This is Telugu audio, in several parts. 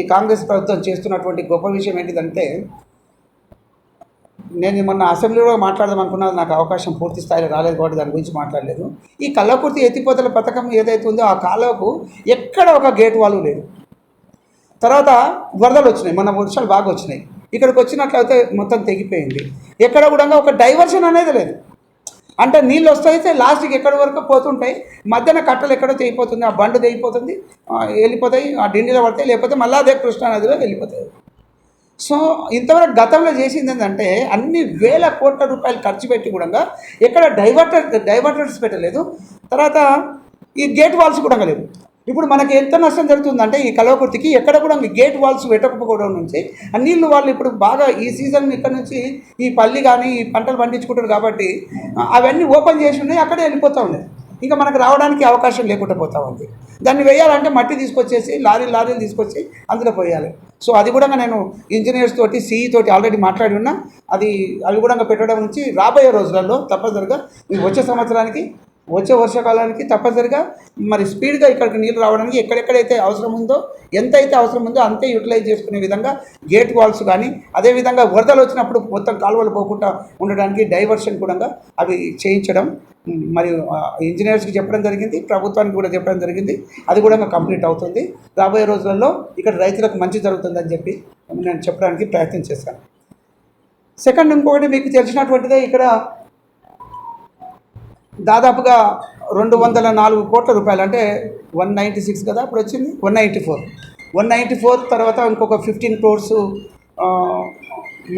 ఈ కాంగ్రెస్ ప్రభుత్వం చేస్తున్నటువంటి గొప్ప విషయం ఏంటిదంటే నేను మొన్న అసెంబ్లీలో మాట్లాడదాం అనుకున్నది నాకు అవకాశం పూర్తి స్థాయిలో రాలేదు కాబట్టి దాని గురించి మాట్లాడలేదు. ఈ కళ్ళకుర్తి ఎత్తిపోతల పథకం ఏదైతే ఉందో ఆ కాలువకు ఎక్కడ ఒక గేట్ వాళ్ళు లేదు. తర్వాత వరదలు వచ్చినాయి మన వర్షాలు బాగా వచ్చినాయి. ఇక్కడికి వచ్చినట్లయితే మొత్తం తెగిపోయింది. ఎక్కడ కూడా ఒక డైవర్షన్ అనేది లేదు. అంటే నీళ్ళు వస్తాయితే లాస్ట్కి ఎక్కడి వరకు పోతుంటాయి? మధ్యన కట్టలు ఎక్కడో తెగిపోతుంది ఆ బండు తెగిపోతుంది వెళ్ళిపోతాయి ఆ డిండిలో పడతాయి లేకపోతే మళ్ళీ అదే కృష్ణానదిలో వెళ్ళిపోతాయి. సో ఇంతవరకు గతంలో చేసింది ఏంటంటే అన్ని వేల కోట్ల రూపాయలు ఖర్చు పెట్టి కూడా ఎక్కడ డైవర్టర్ డైవర్టర్స్ పెట్టలేదు. తర్వాత ఈ గేట్ వాల్స్ కూడా లేవు ఇప్పుడు మనకి ఎంత నష్టం జరుగుతుందంటే ఈ కలవకుర్తికి ఎక్కడ కూడా గేట్ వాల్స్ పెట్టకపోవడం నుంచి ఆ నీళ్ళు వాళ్ళు ఇప్పుడు బాగా ఈ సీజన్ ఇక్కడ నుంచి ఈ పల్లి కానీ ఈ పంటలు పండించుకుంటారు కాబట్టి అవన్నీ ఓపెన్ చేసి ఉన్నాయి అక్కడే వెళ్ళిపోతూ ఉన్నాయి. ఇంకా మనకు రావడానికి అవకాశం లేకుండా పోతా ఉంది. దాన్ని వేయాలంటే మట్టి తీసుకొచ్చేసి లారీ లారీలు తీసుకొచ్చి అందులో పోయాలి. సో అది కూడా నేను ఇంజనీర్స్ తోటి సిఈ తోటి ఆల్రెడీ మాట్లాడి ఉన్నా. అది అవి కూడా పెట్టడం నుంచి రాబోయే రోజులలో తప్పనిసరిగా వచ్చే సంవత్సరానికి వచ్చే వర్షాకాలానికి తప్పనిసరిగా మరి స్పీడ్గా ఇక్కడికి నీళ్ళు రావడానికి ఎక్కడెక్కడైతే అవసరం ఉందో ఎంత అయితే అవసరం ఉందో అంతే యూటిలైజ్ చేసుకునే విధంగా గేట్ వాల్స్ కానీ అదేవిధంగా వరదలు వచ్చినప్పుడు మొత్తం కాలువలు పోకుండా ఉండడానికి డైవర్షన్ కూడా అవి చేయించడం మరియు ఇంజనీర్స్కి చెప్పడం జరిగింది ప్రభుత్వానికి కూడా చెప్పడం జరిగింది. అది కూడా కంప్లీట్ అవుతుంది. రాబోయే రోజులలో ఇక్కడ రైతులకు మంచి జరుగుతుందని చెప్పి నేను చెప్పడానికి ప్రయత్నం చేశాను. సెకండ్ ఇంకొకటి మీకు తెలిసినటువంటిదే ఇక్కడ దాదాపుగా రెండు వందల నాలుగు కోట్ల రూపాయలు అంటే వన్ నైంటీ సిక్స్ కదా అప్పుడు వచ్చింది? One ninety four. One ninety four తర్వాత ఇంకొక ఫిఫ్టీన్ క్రోర్స్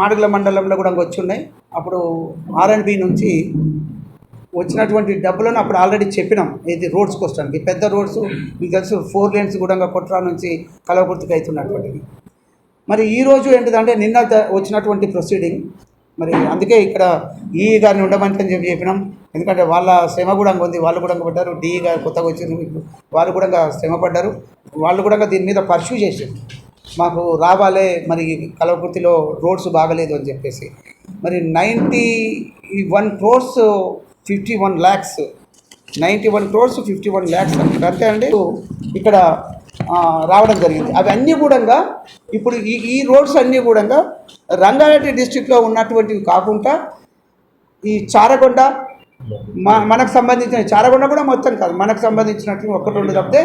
మాడుగుల మండలంలో కూడా వచ్చి ఉన్నాయి అప్పుడు ఆర్ఎండ్బి నుంచి వచ్చినటువంటి డబ్బులను అప్పుడు ఆల్రెడీ చెప్పినాం. ఇది రోడ్స్కి వస్తానికి పెద్ద రోడ్స్ మీకు తెలుసు ఫోర్ లేన్స్ కూడా కొట్రా నుంచి కలవకుర్తికి అవుతున్నటువంటివి. మరి ఈరోజు ఏంటిదంటే నిన్న వచ్చినటువంటి ప్రొసీడింగ్ మరి అందుకే ఇక్కడ ఈ గారిని ఉండమని చెప్పి చెప్పినాం. ఎందుకంటే వాళ్ళ శ్రమ కూడా ఉంది వాళ్ళు కూడా పడ్డారు డి గారు కొత్తగా వచ్చింది వాళ్ళు కూడా శ్రమ పడ్డారు. వాళ్ళు కూడా దీని మీద పర్సూ చేసారు మాకు రావాలే మరి కలవకుర్తిలో రోడ్స్ బాగలేదు అని చెప్పేసి. మరి ninety one crores fifty one lakhs ninety one crores fifty one lakhs అంతే అండి? ఇక్కడ రావడం జరిగింది. అవన్నీ కూడా ఇప్పుడు ఈ ఈ రోడ్స్ అన్నీ కూడా రంగారెడ్డి డిస్టిక్లో ఉన్నటువంటివి కాకుండా ఈ చారగొండ మనకు సంబంధించిన చారగొండ కూడా మొత్తం కాదు. మనకు సంబంధించినటువంటి ఒకటి రెండు తప్పితే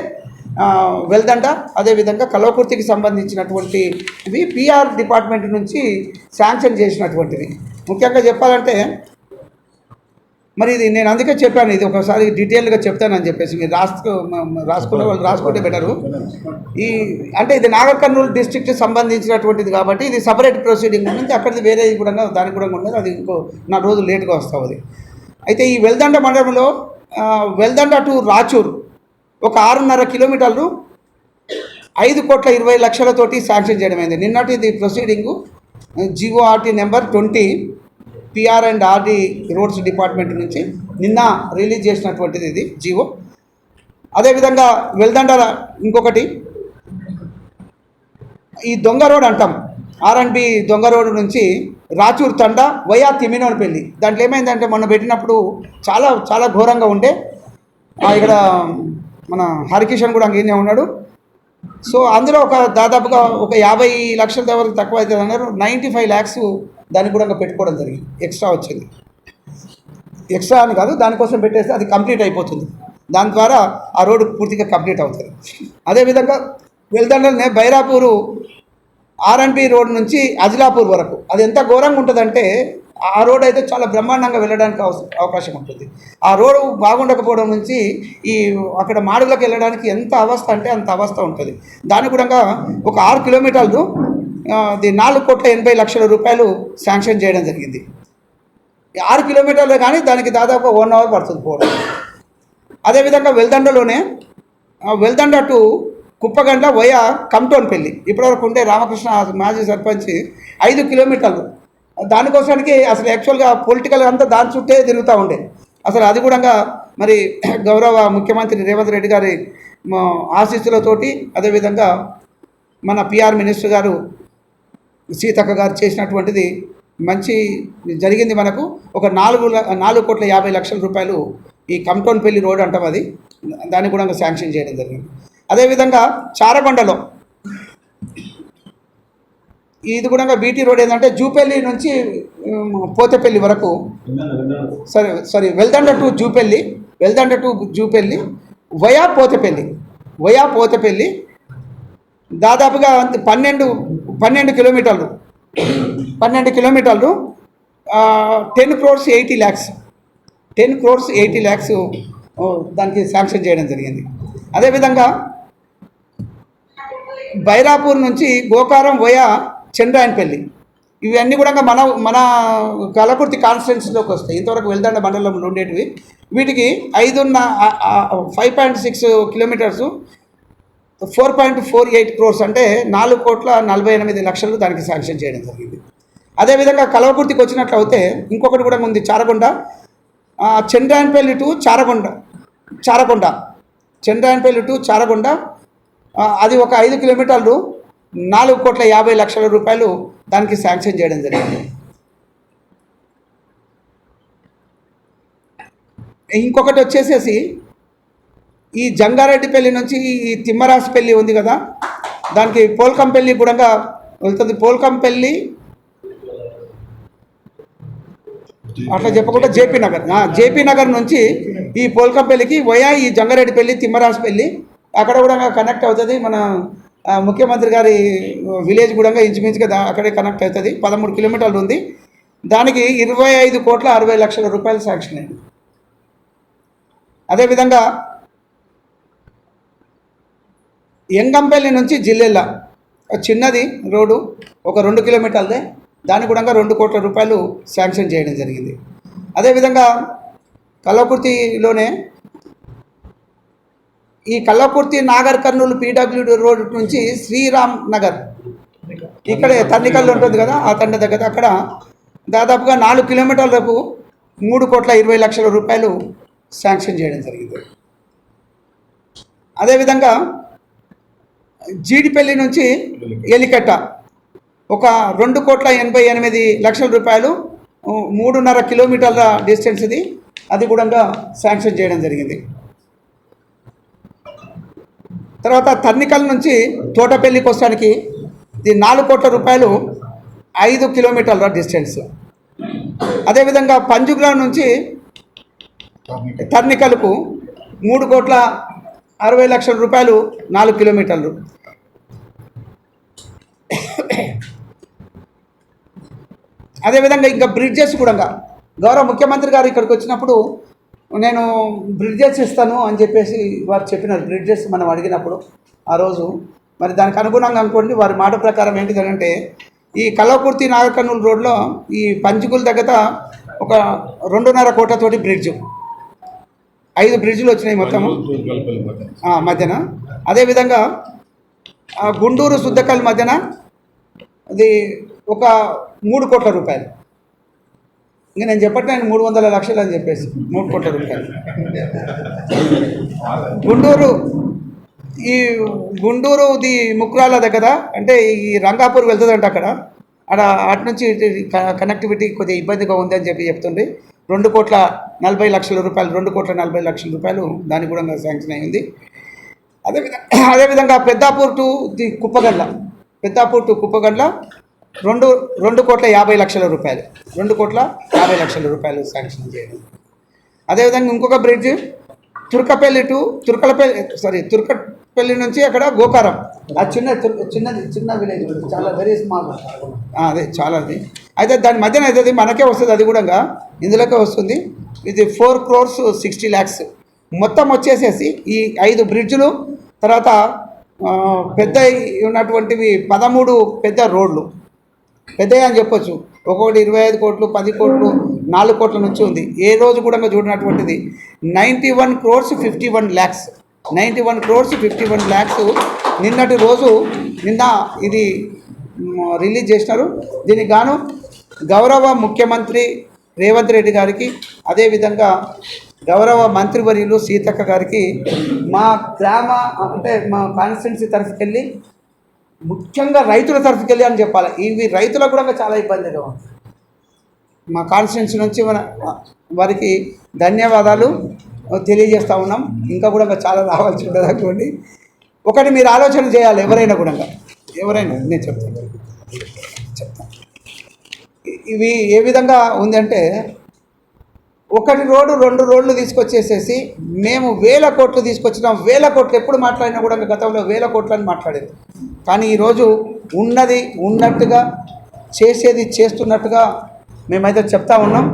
వెల్దండ అదేవిధంగా కలవకుర్తికి సంబంధించినటువంటి ఇవి పిఆర్ డిపార్ట్మెంట్ నుంచి శాంక్షన్ చేసినటువంటివి. ముఖ్యంగా చెప్పాలంటే మరి ఇది నేను అందుకే చెప్పాను ఇది ఒకసారి డీటెయిల్గా చెప్తానని చెప్పేసి మీరు రాసుకో రాసుకునే వాళ్ళు రాసుకుంటే బెటరు. ఈ అంటే ఇది నాగర్ కర్నూలు సంబంధించినటువంటిది కాబట్టి ఇది సపరేట్ ప్రొసీడింగ్ ఉంది అక్కడిది వేరే కూడా దానికి కూడా ఉండదు అది ఇంకో నా రోజు లేట్గా వస్తుంది అయితే ఈ వెల్దండ మండలంలో వెల్దండ టు రాచూర్ ఒక ఆరున్నర కిలోమీటర్లు ఐదు కోట్ల ఇరవై లక్షలతోటి శాంక్షన్ చేయడమైంది. నిన్నటి ఇది proceeding GORT number twenty PR and RD roads department నుంచి నిన్న రిలీజ్ చేసినటువంటిది ఇది జీవో అదేవిధంగా వెల్దండ ఇంకొకటి. ఈ దొంగ రోడ్ అంటాం. ఆర్ఎండ్బి దొంగ రోడ్ నుంచి రాచూర్ తండ వయా తిమినోనిపల్లి దాంట్లో ఏమైందంటే మొన్న పెట్టినప్పుడు చాలా చాలా ఘోరంగా ఉండే. ఇక్కడ మన హరికిషన్ కూడా అంగేనే ఉన్నాడు. సో అందులో ఒక దాదాపుగా ఒక యాభై లక్షల దగ్గర తక్కువ అవుతుంది అన్నారు. నైంటీ ఫైవ్ ల్యాక్స్ దాన్ని కూడా ఇంకా పెట్టుకోవడం జరిగింది. ఎక్స్ట్రా వచ్చింది. ఎక్స్ట్రా అని కాదు దానికోసం పెట్టేస్తే అది కంప్లీట్ అయిపోతుంది. దాని ద్వారా ఆ రోడ్డు పూర్తిగా కంప్లీట్ అవుతుంది. అదేవిధంగా వెళ్దండలనే బైరాపూరు ఆర్ఎన్పి రోడ్ నుంచి అజిలాపూర్ వరకు. అది ఎంత ఘోరంగా ఉంటుందంటే ఆ రోడ్ అయితే చాలా బ్రహ్మాండంగా వెళ్ళడానికి అవస- అవకాశం ఉంటుంది. ఆ రోడ్ బాగుండకపోవడం నుంచి ఈ అక్కడ మాడుగులకు వెళ్ళడానికి ఎంత అవస్థ అంటే అంత అవస్థ ఉంటుంది. దాని కూడా ఒక ఆరు కిలోమీటర్లు అది నాలుగు కోట్ల ఎనభై లక్షల రూపాయలు శాంక్షన్ చేయడం జరిగింది. ఆరు కిలోమీటర్లు కానీ దానికి దాదాపు వన్ అవర్ పడుతుంది పోవడం. అదేవిధంగా వెల్దండలోనే వెల్దండ టు కుప్పగండ్ల వయా కమ్టోన్పల్లి ఇప్పటివరకు ఉండే రామకృష్ణ మాజీ సర్పంచ్ ఐదు కిలోమీటర్లు. దానికోసానికి అసలు యాక్చువల్గా పొలిటికల్ అంతా దాని చుట్టే తిరుగుతూ ఉండే. అసలు అది కూడా మరి గౌరవ ముఖ్యమంత్రి రేవంత్ రెడ్డి గారి మా ఆశీస్సులతోటి అదేవిధంగా మన పిఆర్ మినిస్టర్ గారు సీతక్క గారు చేసినటువంటిది మంచి జరిగింది మనకు. ఒక నాలుగు ల- నాలుగు కోట్ల యాభై లక్షల రూపాయలు ఈ కంటోన్పల్లి రోడ్ అంటాం అది. దాన్ని కూడా శాంక్షన్ చేయడం జరిగింది. అదేవిధంగా చారకొండలో ఇది కూడా బీటీ రోడ్ ఏంటంటే జూపల్లి నుంచి పోతేపల్లి వరకు. సరే sorry Veldanda to Jupally Veldanda to Jupally via Pothepally via Pothepally. దాదాపుగా పన్నెండు పన్నెండు కిలోమీటర్లు. పన్నెండు కిలోమీటర్లు ten crores eighty lakhs ten crores eighty lakhs దానికి శాంక్షన్ చేయడం జరిగింది. అదేవిధంగా బైరాపూర్ నుంచి గోకారం వయా చంద్రాయనపల్లి. ఇవన్నీ కూడా మన మన కలకుర్తి కాన్స్టిట్యున్సీలోకి వస్తాయి. ఇంతవరకు వెళ్దాండ మండలంలో ఉండేటివి వీటికి ఐదున్న five point six kilometres four point four eight crores అంటే నాలుగు కోట్ల నలభై ఎనిమిది లక్షలు దానికి శాంక్షన్ చేయడం జరిగింది. అదేవిధంగా కలవకుర్తికి వచ్చినట్లు అయితే ఇంకొకటి కూడా ఉంది చారగొండ. ఆ, చంద్రాయనపల్లి టు చారగొండ చారగొండ. చంద్రాయనపల్లి టు చారగొండ. అది ఒక ఐదు కిలోమీటర్లు నాలుగు కోట్ల యాభై లక్షల రూపాయలు దానికి శాంక్షన్ చేయడం జరిగింది. ఇంకొకటి వచ్చేసేసి ఈ జంగారెడ్డిపల్లి నుంచి ఈ తిమ్మరాజుపల్లి ఉంది కదా దానికి పోల్కంపల్లి కూడా వెళ్తుంది. పోల్కంపల్లి అట్లా చెప్పకుండా జేపీ నగర్ జేపీ నగర్ నుంచి ఈ పోల్కంపల్లికి వయా ఈ జంగారెడ్డిపల్లి తిమ్మరాజుపల్లి అక్కడ కూడా కనెక్ట్ అవుతుంది. మన ముఖ్యమంత్రి గారి విలేజ్ కూడా ఇంచుమించుగా అక్కడే కనెక్ట్ అవుతుంది. పదమూడు కిలోమీటర్లు ఉంది. దానికి ఇరవై ఐదు కోట్ల అరవై లక్షల రూపాయలు శాంక్షన్ అయింది. అదేవిధంగా ఎంగంపల్లి నుంచి జిల్లెల. ఒక చిన్నది రోడ్డు ఒక రెండు కిలోమీటర్లదే. దానికి కూడా రెండు కోట్ల రూపాయలు శాంక్షన్ చేయడం జరిగింది. అదేవిధంగా కల్లకుర్తిలోనే ఈ కల్లకుర్తి నాగర్ కర్నూలు పీడబ్ల్యూడి రోడ్ నుంచి శ్రీరామ్ నగర్. ఇక్కడే తండ్రికల్లు ఉంటుంది కదా ఆ తండ్రి దగ్గర అక్కడ దాదాపుగా నాలుగు కిలోమీటర్లకు మూడు కోట్ల ఇరవై లక్షల రూపాయలు శాంక్షన్ చేయడం జరిగింది. అదేవిధంగా జీడిపల్లి నుంచి ఎలికట్ట. ఒక రెండు కోట్ల ఎనభై ఎనిమిది లక్షల రూపాయలు మూడున్నర కిలోమీటర్ల డిస్టెన్స్ ఇది. అది కూడా శాంక్షన్ చేయడం జరిగింది. తర్వాత తర్నికల్ నుంచి తోటపల్లికి వస్తానికి ఇది నాలుగు కోట్ల రూపాయలు ఐదు కిలోమీటర్ల డిస్టెన్స్. అదేవిధంగా పంజుగ్రామ్ నుంచి తర్నికలకు మూడు కోట్ల అరవై లక్షల రూపాయలు నాలుగు కిలోమీటర్లు. అదేవిధంగా ఇంకా బ్రిడ్జెస్ కూడా గౌరవ ముఖ్యమంత్రి గారు ఇక్కడికి వచ్చినప్పుడు నేను బ్రిడ్జెస్ ఇస్తాను అని చెప్పేసి వారు చెప్పినారు. బ్రిడ్జెస్ మనం అడిగినప్పుడు ఆ రోజు. మరి దానికి అనుగుణంగా అనుకోండి వారి మాట ప్రకారం ఏంటిది అంటే ఈ కల్లకుర్తి నాగకర్నూలు రోడ్లో ఈ పంచుకుల దగ్గర ఒక రెండున్నర కోట్లతోటి బ్రిడ్జ్. ఐదు బ్రిడ్జ్లు వచ్చినాయి మొత్తము మధ్యన. అదేవిధంగా గుంటూరు సుద్దకల్ మధ్యన అది ఒక మూడు కోట్ల రూపాయలు. ఇంకా నేను చెప్పట్లే నేను మూడు వందల లక్షలు అని చెప్పేసి మూడు కోట్ల రూపాయలు. గుంటూరు ఈ గుంటూరు ది ముక్రాల దగ్గర అంటే ఈ రంగాపూర్ వెళ్తుందంట అక్కడ. అక్కడ అటు నుంచి కనెక్టివిటీ కొద్దిగా ఇబ్బందిగా ఉంది అని చెప్పి చెప్తుండ్రి. రెండు కోట్ల నలభై లక్షల రూపాయలు రెండు కోట్ల నలభై లక్షల రూపాయలు దానికి కూడా శాంక్షన్ అయింది. అదేవిధంగా అదేవిధంగా Peddapur to the Kuppagadla Peddapur to Kuppagadla రెండు రెండు కోట్ల యాభై లక్షల రూపాయలు రెండు కోట్ల యాభై లక్షల రూపాయలు శాంక్షన్ చేయడం. అదేవిధంగా ఇంకొక bridge Turkapally to Turkalapally sorry Turkapally నుంచి అక్కడ గోకారం ఆ చిన్న చిన్నది చిన్న విలేజ్ చాలా వెరీ స్మాల్ అదే చాలా అది అయితే దాని మధ్యన అవుతుంది మనకే వస్తుంది అది కూడా ఇందులోకే వస్తుంది. ఇది ఫోర్ క్రోర్స్ సిక్స్టీ ల్యాక్స్ మొత్తం వచ్చేసేసి ఈ ఐదు బ్రిడ్జ్లు తర్వాత పెద్ద ఉన్నటువంటివి పదమూడు పెద్ద రోడ్లు. పెద్దవి అని చెప్పొచ్చు. ఒక్కొక్కటి ఇరవై ఐదు కోట్లు పది కోట్లు నాలుగు కోట్ల నుంచి ఉంది. ఏ రోజు కూడా చూడనటువంటిది. Ninety one crores fifty one lakhs ninety one crores fifty one lakhs నిన్నటి రోజు నిన్న ఇది రిలీజ్ చేసినారు. దీనికి గాను గౌరవ ముఖ్యమంత్రి రేవంత్ రెడ్డి గారికి అదేవిధంగా గౌరవ మంత్రివర్యులు సీతక్క గారికి మా గ్రామ అంటే మా కాన్స్టిట్యున్సీ తరఫుకి వెళ్ళి ముఖ్యంగా రైతుల తరఫుకి వెళ్ళి అని చెప్పాలి. ఇవి రైతులకు కూడా చాలా ఇబ్బందిగా ఉంది మా కాన్స్టిట్యున్సీ నుంచి మన వారికి ధన్యవాదాలు తెలియజేస్తూ ఉన్నాం. ఇంకా కూడా చాలా రావాల్సి ఉంటుంది అనుకోండి. ఒకటి మీరు ఆలోచన చేయాలి ఎవరైనా కూడా. ఎవరైనా నేను చెప్తాను. చెప్తాను. ఇవి ఏ విధంగా ఉందంటే ఒకటి రోడ్డు రెండు రోడ్లు తీసుకొచ్చేసేసి మేము వేల కోట్లు తీసుకొచ్చినాం. వేల కోట్లు ఎప్పుడు మాట్లాడినా కూడా గతంలో వేల కోట్లు అని మాట్లాడేది. కానీ ఈరోజు ఉన్నది ఉన్నట్టుగా చేసేది చేస్తున్నట్టుగా మేమైతే చెప్తా ఉన్నాం.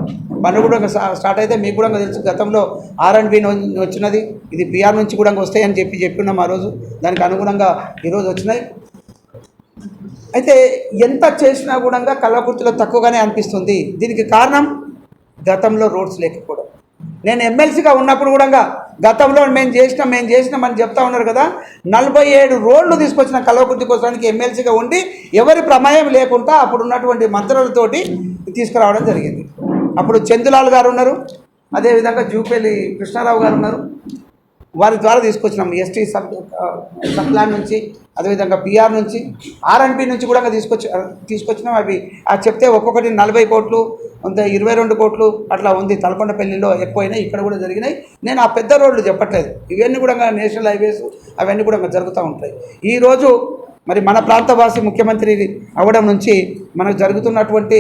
పన్ను కూడా స్టార్ట్ అయితే మీకు కూడా తెలుసు గతంలో ఆర్ అండ్ బి వచ్చినది ఇది బీఆర్ నుంచి కూడా వస్తాయని చెప్పి చెప్పినాం ఆ రోజు. దానికి అనుగుణంగా ఈరోజు వచ్చినాయి. అయితే ఎంత చేసినా కూడా కళ్ళకుర్తిలో తక్కువగానే అనిపిస్తుంది. దీనికి కారణం గతంలో రోడ్స్ లేకపోవడం. నేను ఎమ్మెల్సీగా ఉన్నప్పుడు కూడా గతంలో మేము చేసినాం మేము చేసినాం అని చెప్తా ఉన్నారు కదా. నలభై ఏడు రోడ్లు తీసుకొచ్చిన కల్వకుర్తి కోసానికి ఎమ్మెల్సీగా ఉండి ఎవరి ప్రమేయం లేకుండా అప్పుడు ఉన్నటువంటి మంత్రులతోటి తీసుకురావడం జరిగింది. అప్పుడు చందులాల్ గారు ఉన్నారు. అదేవిధంగా జూపల్లి కృష్ణారావు గారు ఉన్నారు. వారి ద్వారా తీసుకొచ్చినాం. ఎస్టీ సబ్ సబ్ ప్లాన్ నుంచి అదేవిధంగా పిఆర్ నుంచి ఆర్ఎన్పి నుంచి కూడా తీసుకొచ్చి తీసుకొచ్చినాం. అవి ఆ చెప్తే ఒక్కొక్కటి నలభై కోట్లు ఇరవై రెండు కోట్లు అట్లా ఉంది. తలకొండపల్లిలో ఎక్కువైనాయి ఇక్కడ కూడా జరిగినాయి. నేను ఆ పెద్ద రోడ్లు చెప్పట్లేదు. ఇవన్నీ కూడా నేషనల్ హైవేస్ అవన్నీ కూడా జరుగుతూ ఉంటాయి. ఈరోజు మరి మన ప్రాంతవాసి ముఖ్యమంత్రి అవ్వడం నుంచి మనకు జరుగుతున్నటువంటి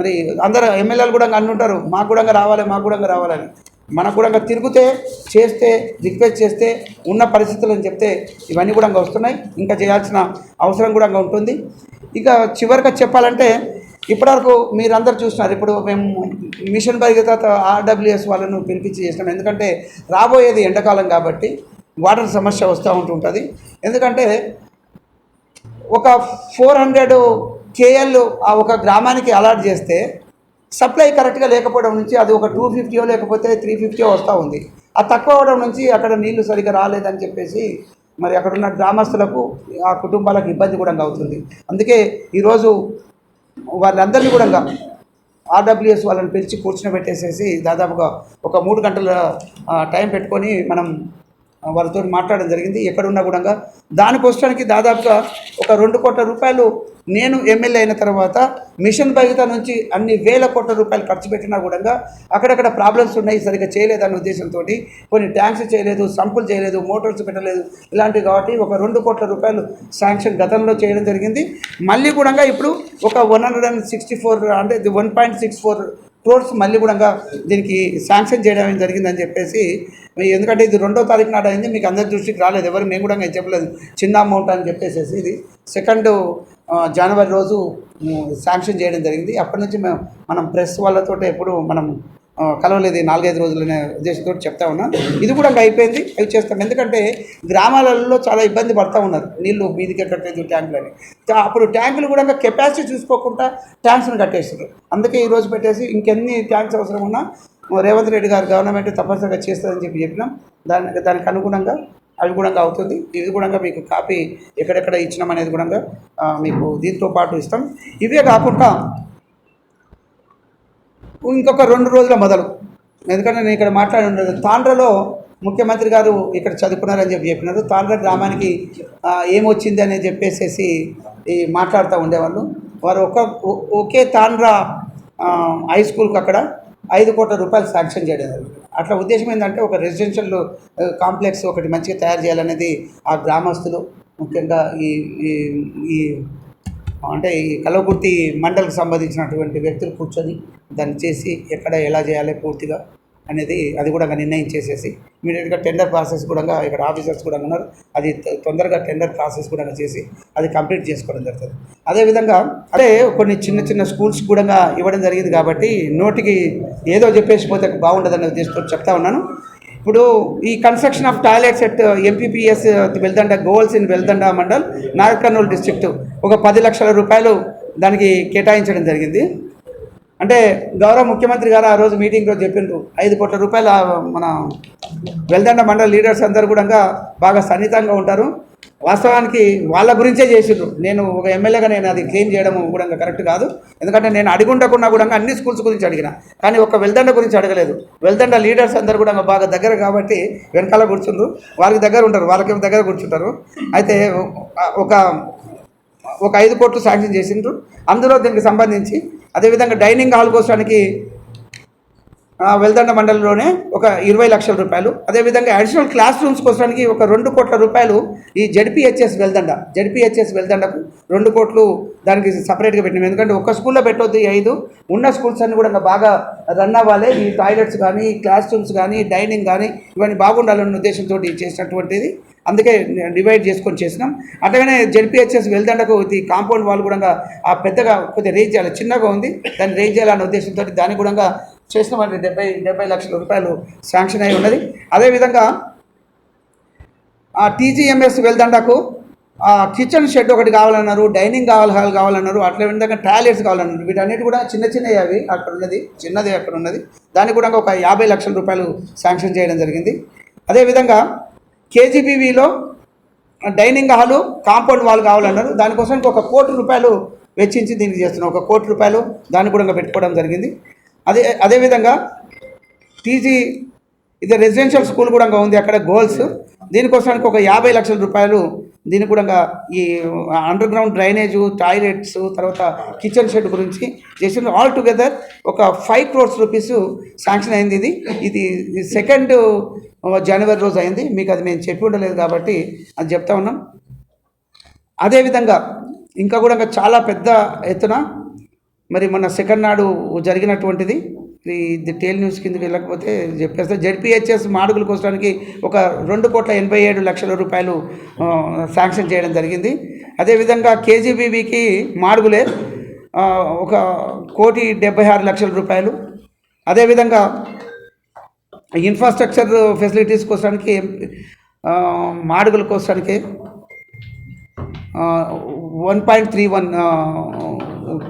మరి అందరు ఎమ్మెల్యేలు కూడా అంటుంటారు మాకు కూడా రావాలి మాకు కూడా రావాలని. మనకు కూడా తిరిగితే చేస్తే రిక్వెస్ట్ చేస్తే ఉన్న పరిస్థితులను చెప్తే ఇవన్నీ కూడా వస్తున్నాయి. ఇంకా చేయాల్సిన అవసరం కూడా ఉంటుంది. ఇక చివరిగా చెప్పాలంటే ఇప్పటివరకు మీరందరూ చూస్తున్నారు. ఇప్పుడు మేము మిషన్ భగీరథ ఆర్డబ్ల్యూఎస్ వాళ్ళను పిలిపించి చేసినాం ఎందుకంటే రాబోయేది ఎండాకాలం కాబట్టి వాటర్ సమస్య వస్తూ ఉంటుంటుంది. ఎందుకంటే ఒక ఫోర్ హండ్రెడ్ కేఎల్ ఆ ఒక గ్రామానికి అలాట్ చేస్తే సప్లై కరెక్ట్గా లేకపోవడం నుంచి అది ఒక టూ ఫిఫ్టీయో లేకపోతే త్రీ ఫిఫ్టీయో వస్తూ ఉంది. ఆ తక్కువ అవడం నుంచి అక్కడ నీళ్ళు సరిగ్గా రాలేదని చెప్పేసి మరి అక్కడ ఉన్న గ్రామస్తులకు ఆ కుటుంబాలకు ఇబ్బంది కూడా అవుతుంది. అందుకే ఈరోజు వాళ్ళందరినీ కూడా ఆర్డబ్ల్యూఎస్ వాళ్ళని పిలిచి కూర్చుని దాదాపుగా ఒక మూడు గంటల టైం పెట్టుకొని మనం వారితో మాట్లాడడం జరిగింది. ఎక్కడున్నా కూడా దాని కోసానికి దాదాపుగా ఒక రెండు కోట్ల రూపాయలు నేను ఎమ్మెల్యే అయిన తర్వాత మిషన్ బహిత నుంచి అన్ని వేల కోట్ల రూపాయలు ఖర్చు పెట్టినా కూడా అక్కడక్కడ ప్రాబ్లమ్స్ ఉన్నాయి. సరిగ్గా చేయలేదన్న ఉద్దేశంతో కొన్ని ట్యాంక్స్ చేయలేదు సంపులు చేయలేదు మోటార్స్ పెట్టలేదు ఇలాంటివి కాబట్టి ఒక రెండు కోట్ల రూపాయలు శాంక్షన్ గతంలో చేయడం జరిగింది. మళ్ళీ కూడా ఇప్పుడు ఒక one hundred and sixty four అంటే one point six four crores మళ్ళీ కూడా దీనికి శాంక్షన్ చేయడం జరిగిందని చెప్పేసి ఎందుకంటే ఇది రెండో తారీఖు నాడు అయింది మీకు అందరి దృష్టికి రాలేదు ఎవరు మేము కూడా నేను చెప్పలేదు చిన్న అమౌంట్ అని చెప్పేసి ఇది. సెకండ్ జనవరి రోజు శాంక్షన్ చేయడం జరిగింది. అప్పటి నుంచి మేము మనం ప్రెస్ వాళ్ళతో ఎప్పుడు మనం కలవలేదు నాలుగైదు రోజులనే ఉద్దేశంతో చెప్తా ఉన్నా. ఇది కూడా అయిపోయింది అవి చేస్తాం. ఎందుకంటే గ్రామాలలో చాలా ఇబ్బంది పడతా ఉన్నారు. నీళ్ళు మీదికి కట్టేది ట్యాంకులని అప్పుడు ట్యాంకులు కూడా ఇంకా కెపాసిటీ చూసుకోకుండా ట్యాంక్స్ని కట్టేస్తారు అందుకే ఈరోజు పెట్టేసి ఇంకెన్ని ట్యాంక్స్ అవసరం ఉన్నా రేవంత్ రెడ్డి గారు గవర్నమెంట్ తప్పనిసరిగా చేస్తుందని చెప్పి చెప్పినాం. దానికి దానికి అనుగుణంగా అవి కూడా అవుతుంది. ఇది కూడా మీకు కాపీ ఎక్కడెక్కడ ఇచ్చినాం అనేది కూడా మీకు దీంతో పాటు ఇస్తాం. ఇవే కాకుండా ఇంకొక రెండు రోజుల మొదలు. ఎందుకంటే నేను ఇక్కడ మాట్లాడి తాండ్రలో ముఖ్యమంత్రి గారు ఇక్కడ చదువుకున్నారని చెప్పి చెప్పినారు. తాండ్ర గ్రామానికి ఏమొచ్చింది అని చెప్పేసేసి ఈ మాట్లాడుతూ ఉండేవాళ్ళు. వారు ఒక ఒకే తాండ్ర హై స్కూల్కి అక్కడ ఐదు కోట్ల రూపాయలు శాంక్షన్ చేయడం. జరిగింది అట్లా ఉద్దేశం ఏంటంటే ఒక రెసిడెన్షియల్ కాంప్లెక్స్ ఒకటి మంచిగా తయారు చేయాలనేది ఆ గ్రామస్తులు ముఖ్యంగా ఈ ఈ అంటే ఈ కలవకుర్తి మండలికి సంబంధించినటువంటి వ్యక్తులు కూర్చొని దాన్ని చేసి ఎక్కడ ఎలా చేయాలి పూర్తిగా అనేది అది కూడా నిర్ణయం చేసేసి ఇమీడియట్గా టెండర్ ప్రాసెస్ కూడా ఇక్కడ ఆఫీసర్స్ కూడా ఉన్నారు. అది తొందరగా టెండర్ ప్రాసెస్ కూడా చేసి అది కంప్లీట్ చేసుకోవడం జరుగుతుంది. అదేవిధంగా అదే కొన్ని చిన్న చిన్న స్కూల్స్ కూడా ఇవ్వడం జరిగింది కాబట్టి నోటికి ఏదో చెప్పేసి పోతే బాగుండదనే ఉద్దేశంతో చెప్తా ఉన్నాను. ఇప్పుడు ఈ construction of toilets at MPPS Veldanda girls in Veldanda mandal Nagarkurnool district ఒక పది లక్షల రూపాయలు దానికి కేటాయించడం జరిగింది. అంటే గౌరవ ముఖ్యమంత్రి గారు ఆ రోజు మీటింగ్లో చెప్పిండ్రు ఐదు కోట్ల రూపాయల మన వెల్దండ మండల లీడర్స్ అందరూ కూడా బాగా సన్నిహితంగా ఉంటారు. వాస్తవానికి వాళ్ళ గురించే చేసిండ్రు. నేను ఒక ఎమ్మెల్యేగా నేను అది క్లెయిమ్ చేయడం కూడా కరెక్ట్ కాదు. ఎందుకంటే నేను అడిగుండకుండా కూడా అన్ని స్కూల్స్ గురించి అడిగిన. కానీ ఒక వెల్దండ గురించి అడగలేదు. వెల్దండ లీడర్స్ అందరు కూడా బాగా దగ్గర కాబట్టి వెనకాల కూర్చుండ్రు. వాళ్ళకి దగ్గర ఉంటారు. వాళ్ళకేమో దగ్గర కూర్చుంటారు. అయితే ఒక ఒక ఐదు కోట్లు శాంక్షన్ చేసిండ్రు. అందులో దీనికి సంబంధించి అదేవిధంగా డైనింగ్ హాల్ కోసానికి వెల్దండ మండలంలోనే ఒక ఇరవై లక్షల రూపాయలు. అదేవిధంగా అడిషనల్ క్లాస్ రూమ్స్ కోసానికి ఒక రెండు కోట్ల రూపాయలు ఈ జడ్పిహెచ్ఎస్ వెల్దండ. జడ్పిహెచ్ఎస్ వెల్దండకు రెండు కోట్లు దానికి సపరేట్గా పెట్టినాం. ఎందుకంటే ఒక స్కూల్లో పెట్టొద్దు ఐదు. ఉన్న స్కూల్స్ అన్ని కూడా ఇంకా బాగా రన్ అవ్వాలి. ఈ టాయిలెట్స్ కానీ క్లాస్ రూమ్స్ కానీ డైనింగ్ కానీ ఇవన్నీ బాగుండాలన్న ఉద్దేశంతో చేసినటువంటిది. అందుకే డివైడ్ చేసుకొని చేసినాం. అట్లాగనే జడ్పిహెచ్ఎస్ వెల్దండకు ఇది కాంపౌండ్ వాళ్ళు కూడా ఆ పెద్దగా కొద్దిగా రేజ్ చేయాలి. చిన్నగా ఉంది. దాన్ని రేజ్ చేయాలనే ఉద్దేశంతో దానికి కూడా చేసినామండి డెబ్బై డెబ్బై లక్షల రూపాయలు శాంక్షన్ అయి ఉన్నది. అదేవిధంగా ఆ టీజీఎంఎస్ వెళ్దండకు కిచెన్ షెడ్ ఒకటి కావాలన్నారు డైనింగ్ కావాలి హాల్ కావాలన్నారు అట్లా విధంగా టాయిలెట్స్ కావాలన్నారు. వీటన్నిటి కూడా చిన్న చిన్నవి అవి అక్కడ ఉన్నది చిన్నది అక్కడ ఉన్నది. దానికి కూడా ఒక యాభై లక్షల రూపాయలు శాంక్షన్ చేయడం జరిగింది. అదేవిధంగా కేజీబీవీలో డైనింగ్ హాలు కాంపౌండ్ వాల్ కావాలన్నారు. దానికోసం ఒక కోటి రూపాయలు వెచ్చించి దీనికి చేస్తున్నాం. ఒక కోటి రూపాయలు దాన్ని కూడా పెట్టుకోవడం జరిగింది. అదే అదేవిధంగా టీజీ ఇది రెసిడెన్షియల్ స్కూల్ కూడా ఉంది. అక్కడ గోల్స్ దీనికోసానికి ఒక యాభై లక్షల రూపాయలు దీని కూడా ఈ అండర్ గ్రౌండ్ డ్రైనేజు టాయిలెట్స్ తర్వాత కిచెన్ షెడ్ గురించి చేసిన ఆల్ టుగెదర్ ఒక ఫైవ్ క్రోర్స్ రూపీస్ శాంక్షన్ అయింది ఇది. ఇది సెకండ్ జనవరి రోజు అయింది. మీకు అది మేము చెప్పి ఉండలేదు కాబట్టి అది చెప్తా ఉన్నాం. అదేవిధంగా ఇంకా కూడా చాలా పెద్ద ఎత్తున మరి మన సెకండ్ నాడు జరిగినటువంటిది. ఇది టేల్ న్యూస్ కిందకి వెళ్ళకపోతే చెప్పేస్తే. జడ్పీహెచ్ఎస్ మాడుగుల కోసడానికి ఒక రెండు కోట్ల ఎనభై ఏడు లక్షల రూపాయలు శాంక్షన్ చేయడం జరిగింది. అదేవిధంగా కేజీబీబీకి మాడుగులే ఒక కోటి డెబ్బై ఆరు లక్షల రూపాయలు. అదేవిధంగా ఇన్ఫ్రాస్ట్రక్చర్ ఫెసిలిటీస్ కోసానికి మాడుగుల కోసానికి వన్ పాయింట్ త్రీ వన్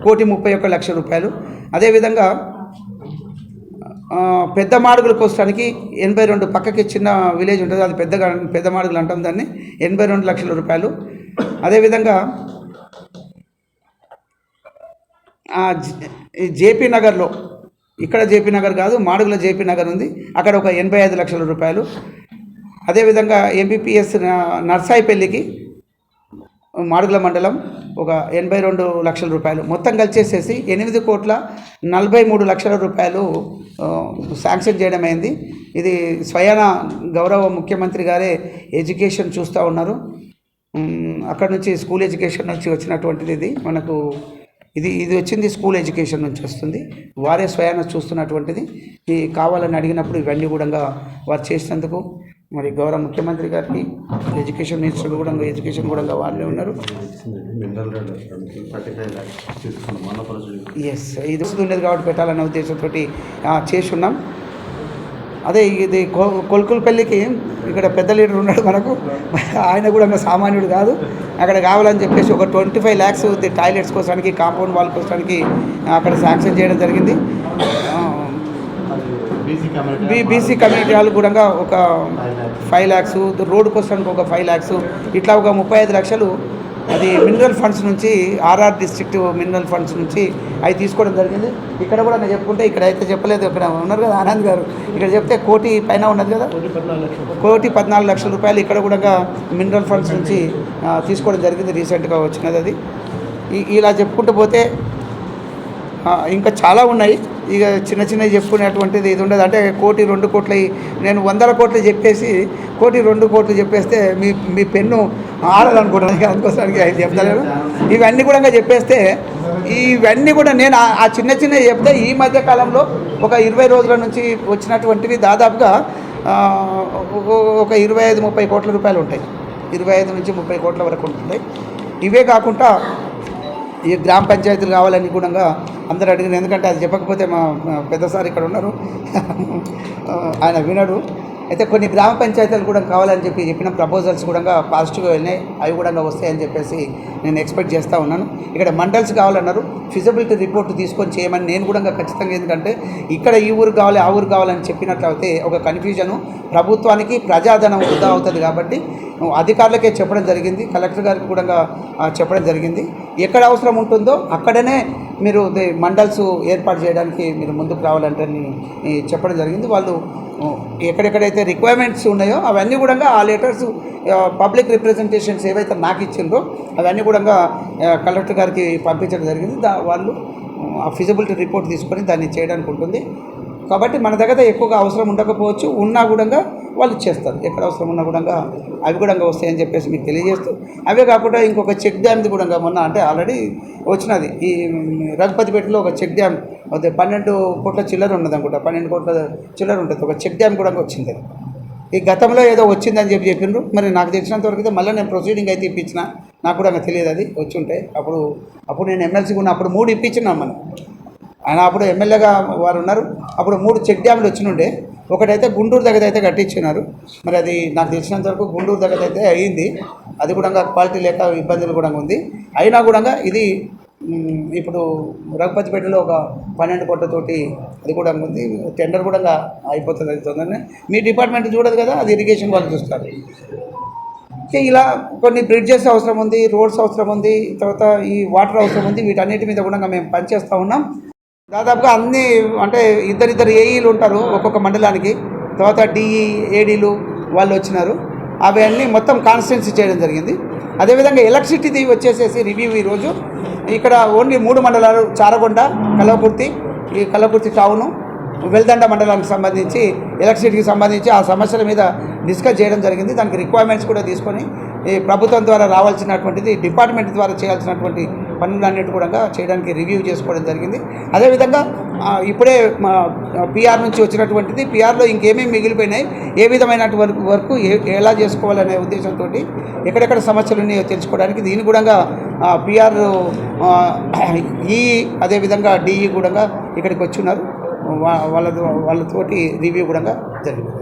కోటి ముప్పై ఒక్క లక్షల రూపాయలు. అదేవిధంగా పెద్ద మాడుగుల కోసానికి ఎనభై రెండు పక్కకి చిన్న విలేజ్ ఉంటుంది. అది పెద్దగా పెద్ద మాడుగులు అంటాం దాన్ని. ఎనభై రెండు లక్షల రూపాయలు. అదేవిధంగా ఈ జేపీ నగర్లో ఇక్కడ జేపీ నగర్ కాదు మాడుగుల జేపీ నగర్ ఉంది. అక్కడ ఒక ఎనభై ఐదు లక్షల రూపాయలు. అదేవిధంగా ఎంబీపీఎస్ నర్సాయిపల్లికి మాడుగుల మండలం. ఒక ఎనభై రెండు లక్షల రూపాయలు. మొత్తం కలిసేసేసి ఎనిమిది కోట్ల నలభై మూడు లక్షల రూపాయలు శాంక్షన్ చేయడమైంది ఇది స్వయాన గౌరవ ముఖ్యమంత్రి గారే ఎడ్యుకేషన్ చూస్తూ ఉన్నారు. అక్కడ నుంచి స్కూల్ ఎడ్యుకేషన్ నుంచి వచ్చినటువంటిది ఇది. మనకు ఇది ఇది వచ్చింది స్కూల్ ఎడ్యుకేషన్ నుంచి వస్తుంది. వారే స్వయాన చూస్తున్నటువంటిది. ఈ కావాలని అడిగినప్పుడు ఇవన్నీ కూడా వారు చేసినందుకు మరి గౌరవ ముఖ్యమంత్రి గారికి ఎడ్యుకేషన్ మినిస్టర్ కూడా ఎడ్యుకేషన్ కూడా వాళ్ళే ఉన్నారు. ఎస్ ఇది ఉండేది కాబట్టి పెట్టాలనే ఉద్దేశంతో చేసి ఉన్నాం అదే ఇది కొ- కొల్కులపల్లికి ఇక్కడ పెద్ద లీడర్ ఉన్నాడు మనకు. ఆయన కూడా సామాన్యుడు కాదు. అక్కడ కావాలని చెప్పేసి ఒక ట్వంటీ ఫైవ్ ల్యాక్స్ టాయిలెట్స్ కోసానికి కాంపౌండ్ వాల్ కోసానికి అక్కడ శాంక్షన్ చేయడం జరిగింది. B community BC community hall కూడా ఒక ఫైవ్ ల్యాక్స్ రోడ్ కోసానికి ఒక ఫైవ్ ల్యాక్స్ ఇట్లా ఒక ముప్పై ఐదు లక్షలు అది మినరల్ ఫండ్స్ నుంచి ఆర్ఆర్ డిస్ట్రిక్ట్ మినరల్ ఫండ్స్ నుంచి అవి తీసుకోవడం జరిగింది. ఇక్కడ కూడా నేను చెప్పుకుంటే ఇక్కడ అయితే చెప్పలేదు. ఇక్కడ ఉన్నారు కదా ఆనంద్ గారు. ఇక్కడ చెప్తే కోటి పైన ఉన్నది కదా. కోటి పద్నాలుగు లక్షల. రూపాయలు ఇక్కడ కూడా మినరల్ ఫండ్స్ నుంచి తీసుకోవడం జరిగింది రీసెంట్గా వచ్చినది అది. ఇలా చెప్పుకుంటూ పోతే ఇంకా చాలా ఉన్నాయి. ఇక చిన్న చిన్నవి చెప్పుకునేటువంటిది ఇది ఉండదు. అంటే కోటి రెండు కోట్లు నేను వందల కోట్లు చెప్పేసి కోటి రెండు కోట్లు చెప్పేస్తే మీ మీ పెన్ను ఆడదనుకుంటాను ఇక అందుకోసానికి అది చెప్తలేను. ఇవన్నీ కూడా చెప్పేస్తే ఇవన్నీ కూడా నేను ఆ- చిన్న చిన్న చిన్నవి చెప్తే ఈ మధ్య కాలంలో ఒక ఇరవై రోజుల నుంచి వచ్చినటువంటివి దాదాపుగా ఒక- ఒక ఇరవై ఐదు ముప్పై కోట్ల రూపాయలు ఉంటాయి. ఇరవై ఐదు నుంచి ముప్పై కోట్ల వరకు ఉంటుంటాయి ఇవే కాకుండా ఈ గ్రామ పంచాయతీలు కావాలని కూడా అందరూ అడిగిన ఎందుకంటే అది చెప్పకపోతే మా పెద్దసారి ఇక్కడ ఉన్నారు. ఆయన వినడు. అయితే కొన్ని గ్రామ పంచాయతీలు కూడా కావాలని చెప్పి చెప్పిన ప్రపోజల్స్ కూడా పాజిటివ్గా వెళ్ళినాయి అవి కూడా వస్తాయని చెప్పేసి నేను ఎక్స్పెక్ట్ చేస్తూ ఉన్నాను. ఇక్కడ మండల్స్ కావాలన్నారు. ఫిజిబిలిటీ రిపోర్ట్ తీసుకొని చేయమని నేను కూడా ఖచ్చితంగా ఎందుకంటే ఇక్కడ ఈ ఊరు కావాలి ఆ ఊరు కావాలని చెప్పినట్లయితే ఒక కన్ఫ్యూజను ప్రభుత్వానికి ప్రజాధనం వృధా అవుతుంది కాబట్టి అధికారులకే చెప్పడం జరిగింది. కలెక్టర్ గారికి కూడా చెప్పడం జరిగింది. ఎక్కడ అవసరం ఉంటుందో అక్కడనే మీరు మండల్స్ ఏర్పాటు చేయడానికి మీరు ముందుకు రావాలంటే అని చెప్పడం జరిగింది. వాళ్ళు ఎక్కడెక్కడైతే రిక్వైర్మెంట్స్ ఉన్నాయో అవన్నీ కూడా ఆ లెటర్స్ పబ్లిక్ రిప్రజెంటేషన్స్ ఏవైతే నాకు ఇచ్చిండ్రో అవన్నీ కూడా కలెక్టర్ గారికి పంపించడం జరిగింది. దా వాళ్ళు ఆ ఫిజిబిలిటీ రిపోర్ట్ తీసుకొని దాన్ని చేయడానికి ఉంటుంది. కాబట్టి మన దగ్గర ఎక్కువగా అవసరం ఉండకపోవచ్చు. ఉన్నా కూడా వాళ్ళు చేస్తారు ఎక్కడ అవసరం ఉన్నా కూడా అవి కూడా వస్తాయని చెప్పేసి మీకు తెలియజేస్తూ అవే కాకుండా ఇంకొక చెక్ డ్యామ్ది కూడా మొన్న అంటే ఆల్రెడీ వచ్చినది. ఈ రఘుపతిపేటలో ఒక చెక్ డ్యామ్ అదే పన్నెండు కోట్ల చిల్లర ఉన్నది అనుకుంటా పన్నెండు కోట్ల చిల్లర ఉంటుంది. ఒక చెక్ డ్యామ్ కూడా వచ్చింది ఈ గతంలో ఏదో వచ్చిందని చెప్పి చెప్పిండ్రు. మరి నాకు తెలిసినంత వరకు అయితే మళ్ళీ నేను ప్రొసీడింగ్ అయితే ఇప్పించిన. నాకు కూడా అంత తెలియదు అది వచ్చి ఉంటే అప్పుడు అప్పుడు నేను ఎమ్మెల్సీ ఉన్న అప్పుడు మూడు ఇప్పించినాం మనం. ఆయన అప్పుడు ఎమ్మెల్యేగా వారు ఉన్నారు. అప్పుడు మూడు చెక్ డ్యామ్లు వచ్చినుండే. ఒకటైతే గుంటూరు దగ్గర అయితే కట్టించినారు. మరి అది నాకు తెలిసినంత వరకు గుంటూరు దగ్గర అయితే అయ్యింది అది కూడా క్వాలిటీ లేక ఇబ్బందులు కూడా ఉంది. అయినా కూడా ఇది ఇప్పుడు రఘుపతిపేటలో ఒక పన్నెండు కోట్లతోటి అది కూడా ఉంది. టెండర్ కూడా అయిపోతుంది అది తొందరనే. మీ డిపార్ట్మెంట్ చూడదు కదా అది ఇరిగేషన్ వాళ్ళు చూస్తారు. ఇలా కొన్ని బ్రిడ్జెస్ అవసరం ఉంది రోడ్స్ అవసరం ఉంది తర్వాత ఈ వాటర్ అవసరం ఉంది వీటన్నిటి మీద కూడా మేము పనిచేస్తూ ఉన్నాం. దాదాపుగా అన్ని అంటే ఇద్దరిద్దరు ఏఈలు ఉంటారు ఒక్కొక్క మండలానికి. తర్వాత డిఈ ఏడీలు వాళ్ళు వచ్చినారు. అవన్నీ మొత్తం కాన్స్టిట్యున్సీ చేయడం జరిగింది. అదేవిధంగా ఎలక్ట్రిసిటీది వచ్చేసేసి రివ్యూ ఈరోజు ఇక్కడ ఓన్లీ మూడు మండలాలు చారగొండ కలవకుర్తి ఈ కలవకుర్తి టౌను వెల్దండ మండలానికి సంబంధించి ఎలక్ట్రిసిటీకి సంబంధించి ఆ సమస్యల మీద డిస్కస్ చేయడం జరిగింది. దానికి రిక్వైర్మెంట్స్ కూడా తీసుకొని ఈ ప్రభుత్వం ద్వారా రావాల్సినటువంటిది డిపార్ట్మెంట్ ద్వారా చేయాల్సినటువంటి పనులన్నిటి కూడా చేయడానికి రివ్యూ చేసుకోవడం జరిగింది. అదేవిధంగా ఇప్పుడే మా పిఆర్ నుంచి వచ్చినటువంటిది పిఆర్లో ఇంకేమేమి మిగిలిపోయినాయి ఏ విధమైనటువంటి వరకు ఎలా చేసుకోవాలనే ఉద్దేశంతో ఎక్కడెక్కడ సమస్యలు ఉన్నాయో తెలుసుకోవడానికి దీని కూడా పిఆర్ ఈ అదేవిధంగా డిఈ కూడా ఇక్కడికి వచ్చి ఉన్నారు వా- వాళ్ళ వాళ్ళతోటి రివ్యూ కూడా జరిగింది.